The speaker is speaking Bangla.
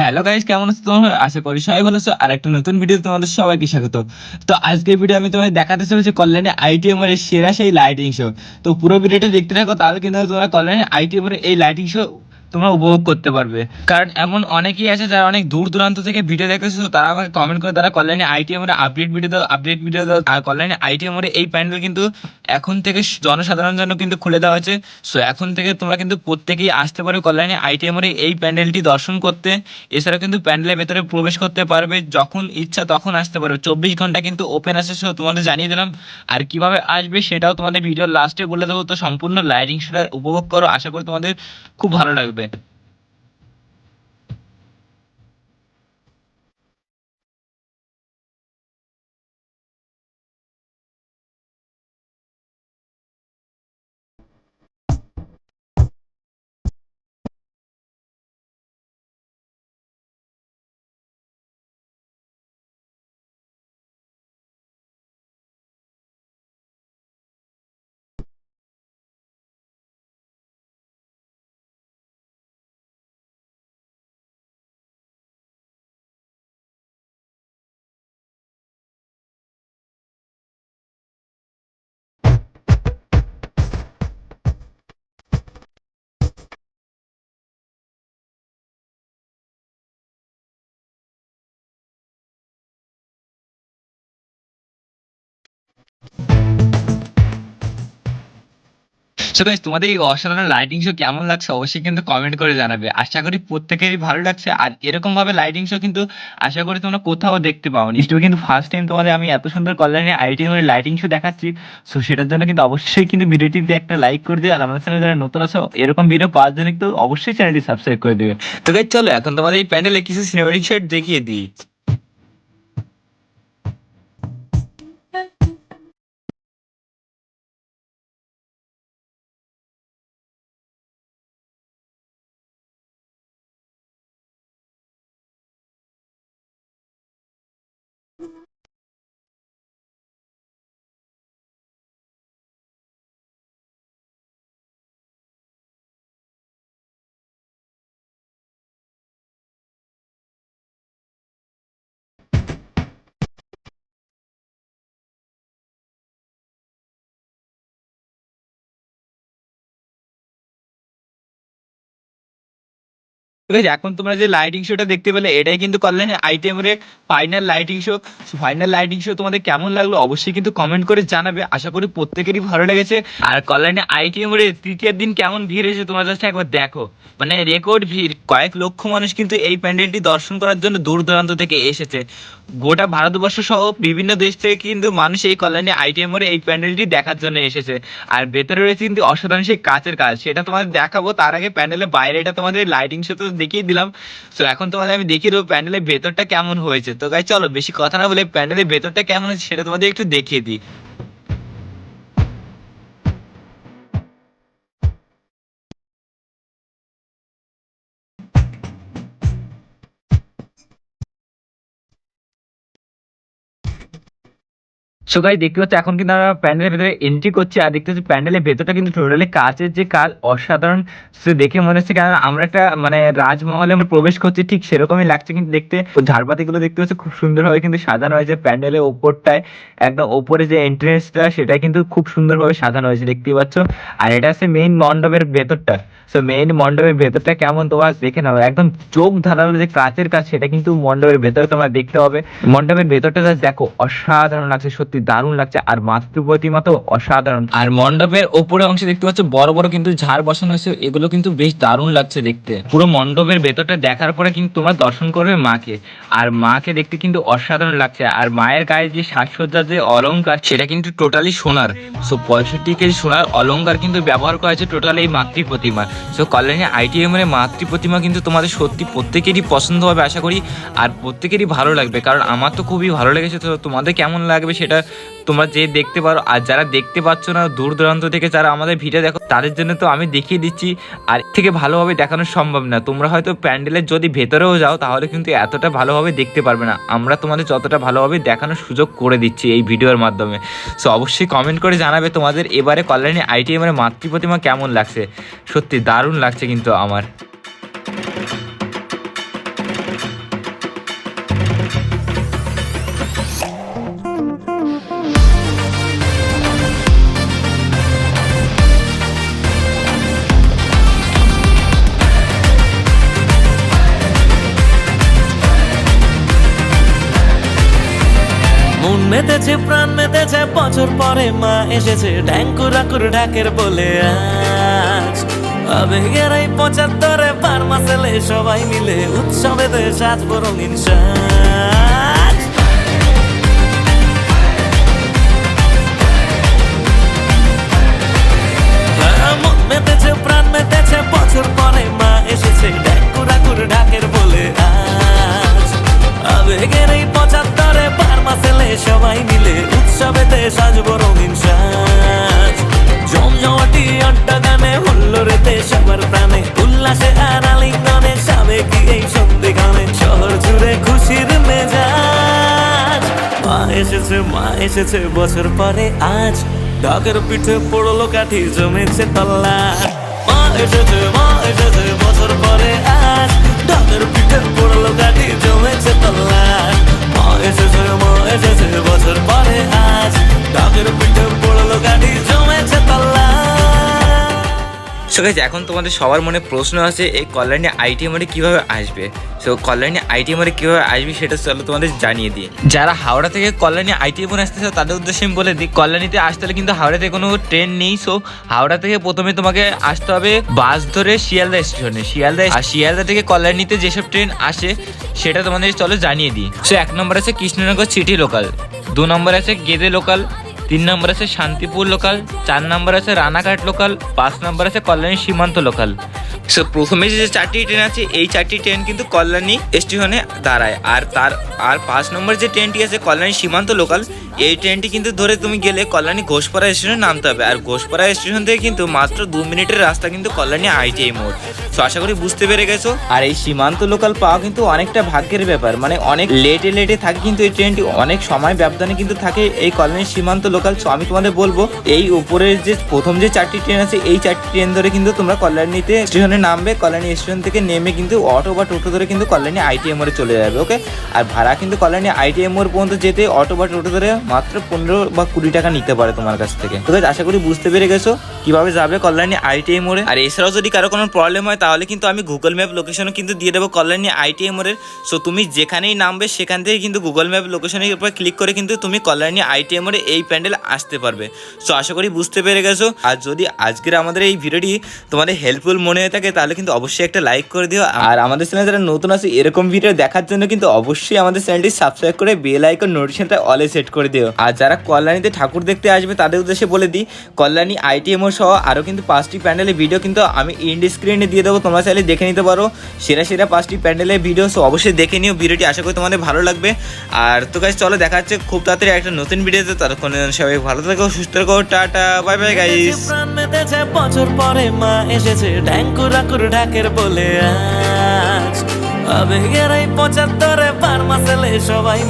হ্যালো গাইস কেমন আছো তোমরা? আশা করি সবাই ভালো আছো। আর একটা নতুন ভিডিও তোমাদের সবাইকে স্বাগত। তো আজকের ভিডিও আমি তোমাদের দেখাতে চলেছি কল্যাণে আইটিএম এর সেরা সেই লাইটিং শো তো পুরো ভিডিওটা দেখতে থাকো, তাহলে কিন্তু তোমরা কল্যাণে আইটিএম এর এই লাইটিং শো তোমরা উপভোগ করতে পারবে। কারণ এমন অনেকেই আছে যারা অনেক দূর দূরান্ত থেকে ভিডিও দেখতেছে তো তারা আমাকে কমেন্ট করে তারা কল্যাণী আইটিএম এর আপডেট ভিডিও দাও আপডেট ভিডিও দাও। আর কল্যাণী আইটিএম এর এই প্যান্ডেল কিন্তু এখন থেকে জনসাধারণ জন্য কিন্তু খুলে দেওয়া হয়েছে। সো এখন থেকে তোমরা কিন্তু প্রত্যেকেই আসতে পারো কল্যাণী আইটিএম এর এই প্যান্ডেলটি দর্শন করতে। এছাড়া কিন্তু প্যান্ডেলের ভেতরে প্রবেশ করতে পারবে যখন ইচ্ছা তখন আসতে পারবে চব্বিশ ঘণ্টা কিন্তু ওপেন আছে সো তোমাদের জানিয়ে দিলাম। আর কীভাবে আসবে সেটাও তোমাদের ভিডিও লাস্টে বলে দেবো। তো সম্পূর্ণ লাইটিং সেটা উপভোগ করো। আশা করি তোমাদের খুব ভালো লাগবে। bem. সো গাইস তোমাদের এই অসাধারণ লাইটিং শো কেমন লাগছে অবশ্যই কিন্তু কমেন্ট করে জানাবে। আশা করি প্রত্যেকেরই ভালো লাগছে। আর এরকম ভাবে লাইটিং শো কিন্তু আশা করি তোমরা কোথাও দেখতে পাওনি। ইউটিউবে কিন্তু ফার্স্ট টাইম তোমাদের আমি এত সুন্দর কল্যাণে আইটি এর লাইটিং শো দেখাচ্ছি। সো সেটার জন্য কিন্তু অবশ্যই কিন্তু ভিডিওটিতে একটা লাইক করে দিও। আর আমাদের চ্যানেলে যারা নতুন আছো, এরকম ভিডিও পাওয়ার জন্য কিন্তু অবশ্যই চ্যানেলটি সাবস্ক্রাইব করে দেবে। তো গাইস চলো, এখন তোমাদের এই প্যান্ডেলে কিছু সিনেমাটিক শট দেখিয়ে দিই। ঠিক আছে এখন তোমরা যে লাইটিং শোটা দেখতে পেলে, এটাই কিন্তু কল্যাণী আইটেমের final lighting show final lighting show তোমাদের কেমন লাগল অবশ্যই কিন্তু কমেন্ট করে জানাবে। আশা করি প্রত্যেকেরই ভালো লেগেছে। আর কল্যাণী আইটিএমের তৃতীয় দিন কেমন ভিড় এসেছে তোমার কাছে একবার দেখো। মানে রেকর্ড ভিড়, কয়েক লক্ষ মানুষ কিন্তু এই প্যান্ডেলটি দর্শন করার জন্য দূর দূরান্ত থেকে এসেছে। গোটা ভারতবর্ষ সহ বিভিন্ন দেশ থেকে কিন্তু মানুষ এই কল্যাণী আইটিএমের এই প্যান্ডেলটি দেখার জন্য এসেছে। আর ভেতরে রয়েছে কিন্তু অসাধারণ সেই কাচের কাজ, সেটা তোমাদের দেখাবো। তার আগে প্যান্ডেলের বাইরে এটা তোমাদের লাইটিং শো তো দেখিয়ে দিলাম। তো এখন তোমাদের আমি দেখিয়ে দেবো প্যান্ডেলের ভেতরটা কেমন হয়েছে। তো গাই চলো বেশি কথা না বলে প্যান্ডেলের ভেতরটা কেমন হয়েছে সেটা তোমাদের একটু দেখিয়ে দিই। সো গাই দেখতে পাচ্ছ, এখন কিন্তু আমরা প্যান্ডেলের ভেতরে এন্ট্রি করছি, আর দেখতে পাচ্ছি, প্যান্ডেলের ভেতরটা কিন্তু টোটালি কাচের যে কাজ অসাধারণ। সে দেখে মনে হচ্ছে কারণ আমরা একটা মানে রাজমহলে আমরা প্রবেশ করছি, ঠিক সেরকমই লাগছে কিন্তু দেখতে। ঝাড়বাতি গুলো দেখতে পাচ্ছি, খুব সুন্দরভাবে কিন্তু সাজানো হয়েছে প্যান্ডেলের ওপরটায়। একদম ওপরে যে এন্ট্রেন্সটা সেটা কিন্তু খুব সুন্দরভাবে সাজানো হয়েছে, দেখতেই পাচ্ছ। আর এটা হচ্ছে মেইন মণ্ডপের ভেতরটা। সো মেইন মণ্ডপের ভেতরটা কেমন তোমার দেখে নাও, একদম চোখ ধারালো যে কাচের কাজ, সেটা কিন্তু মণ্ডপের ভেতরে তোমার দেখতে হবে মণ্ডপের ভেতরটা দেখো, অসাধারণ লাগছে, সত্যি দারুণ লাগছে, আর মাতৃ প্রতিমা তো অসাধারণ। আর মণ্ডপের ওপরে অংশে দেখতে পাচ্ছ, বড় বড় কিন্তু ঝাড় বসানো হয়েছে, এগুলো কিন্তু বেশ দারুণ লাগছে দেখতে। পুরো মণ্ডপের ভেতরটা দেখার পরে কিন্তু তোমরা দর্শন করবে মাকে। আর মাকে দেখতে কিন্তু অসাধারণ লাগছে, আর মায়ের গায়ে যে সাজসজ্জার যে অলঙ্কার, সেটা কিন্তু টোটালি সোনার। সো পঁয়ষট্টি কেজি সোনার অলঙ্কার কিন্তু ব্যবহার করা হয়েছে টোটাল এই মাতৃ প্রতিমা সো কল্যাণী আইটিএম এর মাতৃ প্রতিমা কিন্তু তোমাদের সত্যি প্রত্যেকেরই পছন্দ হবে, আশা করি। আর প্রত্যেকেরই ভালো লাগবে, কারণ আমার তো খুবই ভালো লেগেছে, তো তোমাদের কেমন লাগবে সেটা তোমরা যে দেখতে পারো, আর যারা দেখতে পাচ্ছ না, দূর দূরান্ত থেকে যারা আমাদের ভিডিও দেখো, তাদের জন্য তো আমি দেখিয়ে দিচ্ছি, আর থেকে ভালোভাবে দেখানো সম্ভব না। তোমরা হয়তো প্যান্ডেলের যদি ভেতরেও যাও, তাহলে কিন্তু এতটা ভালোভাবে দেখতে পারবে না। আমরা তোমাদের যতটা ভালোভাবে দেখানোর সুযোগ করে দিচ্ছি এই ভিডিওর মাধ্যমে। সো অবশ্যই কমেন্ট করে জানাবে তোমাদের এবারে কল্যাণী আইটিএম এর মাতৃ প্রতিমা কেমন লাগছে। সত্যি দারুণ লাগছে কিন্তু আমার। মন মেতেছে প্রাণ মেতেছে বছর পরে মা এসেছে। ঢ্যাঙ্কুরাকুর ঢাকের বলে আবেগের এই পঁচাত্তরে পার মাসেলে সবাই মিলে উৎসবেতে সাজবো রঙিন সাজ। হ্যাঁ, ঢাকের বলে আজ আবেগের এই পঁচাত্তরে উৎসবেতে সাজবো রঙিন সাজ জমজমাটি আড্ডা গানে হুল্লোড়েতে সবার প্রাণে উল্লাসে আর আলিঙ্গনে সাবেকি এই সন্ধে গানে শহর জুড়ে খুশির মেজাজ। মা এসেছে মা এসেছে, বছর পরে আজ। ঢাকের পিঠে পড়ল কাঠি, জমেছে তল্লা মা এসেছে মা এসেছে, বছর পরে আজ। ঢাকের পিঠে পড়ল কাঠি, জমেছে তল্লা মা এসেছে মা এসেছে বছর পরে আজ ঢাকের সো গাইজ এখন তোমাদের সবার মনে প্রশ্ন আছে, এই কল্যাণী আইটিএমরে কীভাবে আসবে? সো কল্যাণী আইটিএমরে কীভাবে আসবে সেটা চলো তোমাদের জানিয়ে দিই। যারা হাওড়া থেকে কল্যাণী আসতে চাও, তাদের উদ্দেশ্যে আমি বলে দিই, কল্যাণীতে আসতে হলে কিন্তু হাওড়াতে কোনো ট্রেন নেই। সো হাওড়া থেকে প্রথমে তোমাকে আসতে হবে বাস ধরে শিয়ালদা স্টেশনে শিয়ালদা আর শিয়ালদা থেকে কল্যাণীতে যেসব ট্রেন আসে, সেটা তোমাদের চলো জানিয়ে দিই। সো এক নম্বর আছে কৃষ্ণনগর সিটি লোকাল দু নম্বর আছে গেদে লোকাল তিন নম্বর আছে শান্তিপুর লোকাল চার নম্বর আছে রানাঘাট লোকাল পাঁচ নম্বর আছে কল্যাণী সীমান্ত লোকাল সো প্রথমে যে চারটি ট্রেন আছে, এই চারটি ট্রেন কিন্তু কল্যাণী স্টেশনে দাঁড়ায়। আর তার, আর পাঁচ নম্বর যে ট্রেনটি আছে কল্যাণী সীমান্ত লোকাল এই ট্রেনটি কিন্তু ধরে তুমি গেলে কল্যাণী ঘোষপাড়া স্টেশনে নামতে হবে। আর ঘোষপাড়া স্টেশন থেকে কিন্তু মাত্র দু মিনিটের রাস্তা কিন্তু কল্যাণী আইটিআই মোড়। তো আশা করি বুঝতে পেরে গেছো। আর এই সীমান্ত লোকাল পাওয়া কিন্তু অনেকটা ভাগ্যের ব্যাপার। মানে অনেক লেটে লেটে থাকে কিন্তু এই ট্রেনটি অনেক সময় ব্যবধানে কিন্তু থাকে এই কল্যাণী সীমান্ত লোকাল সো আমি তোমাদের বলব, এই উপরের যে প্রথম যে চারটি ট্রেন আছে, এই চারটি ট্রেন ধরে কিন্তু তোমরা কল্যাণীতে স্টেশনে নামবে। কল্যাণী স্টেশন থেকে নেমে কিন্তু অটো বা টোটো ধরে কিন্তু কল্যাণী আইটিএম মোড়ে চলে যাবে ওকে আর ভাড়া কিন্তু কল্যাণী আইটিএম মোড় পর্যন্ত যেতে অটো বা টোটো ধরে মাত্র পনেরো বা কুড়ি টাকা নিতে পারে তোমার কাছ থেকে। তো আশা করি বুঝতে পেরে গেছো কীভাবে যাবে কল্যাণী আইটিআই মোড়ে। আর এছাড়াও যদি কারও কোনো প্রবলেম হয়, তাহলে কিন্তু আমি গুগল ম্যাপ লোকেশনও কিন্তু দিয়ে দেবো কল্যাণী আইটিআই মোড়ের। সো তুমি যেখানেই নামবে, সেখান থেকে কিন্তু গুগল ম্যাপ লোকেশনের উপর ক্লিক করে কিন্তু তুমি কল্যাণী আইটিআই মোড়ে এই প্যান্ডেল আসতে পারবে। সো আশা করি বুঝতে পেরে গেছো। আর যদি আজকের আমাদের এই ভিডিওটি তোমাদের হেল্পফুল মনে হয়ে থাকে, তাহলে কিন্তু অবশ্যই একটা লাইক করে দিও। আর আমাদের চ্যানেলে যারা নতুন আছে, এরকম ভিডিও দেখার জন্য কিন্তু অবশ্যই আমাদের চ্যানেলটি সাবস্ক্রাইব করে বেল আইকন নোটিফিকেশনটা অলে সেট করে দিও। আর যারা কল্যাণীতে ঠাকুর দেখতে আসবে তাদের উদ্দেশ্যে বলে দিই কল্যাণী আইটিএমও সহ আরও কিন্তু পাঁচটি প্যান্ডেলের ভিডিও কিন্তু আমি ইন্ড স্ক্রিনে দিয়ে দেবো। তোমরা চাইলে দেখে নিতে পারো। সেরা সেরা পাঁচটি প্যান্ডেলের ভিডিও সো অবশ্যই দেখে নিও। ভিডিওটি আশা করি তোমাদের ভালো লাগবে। আর তো গাইজ চলো দেখা যাচ্ছে খুব তাড়াতাড়ি একটা নতুন ভিডিওতে ততক্ষণ সবাই ভালো থাকো সুস্থ থাকো টাটা বাই বাই গাইজ বছর পরে মা এসেছে। ঢ্যাঙ্কুরাকুর ঢাকের বলে আজ। আবেগের এই পঁচাত্তরে পার মাসেলে সবাই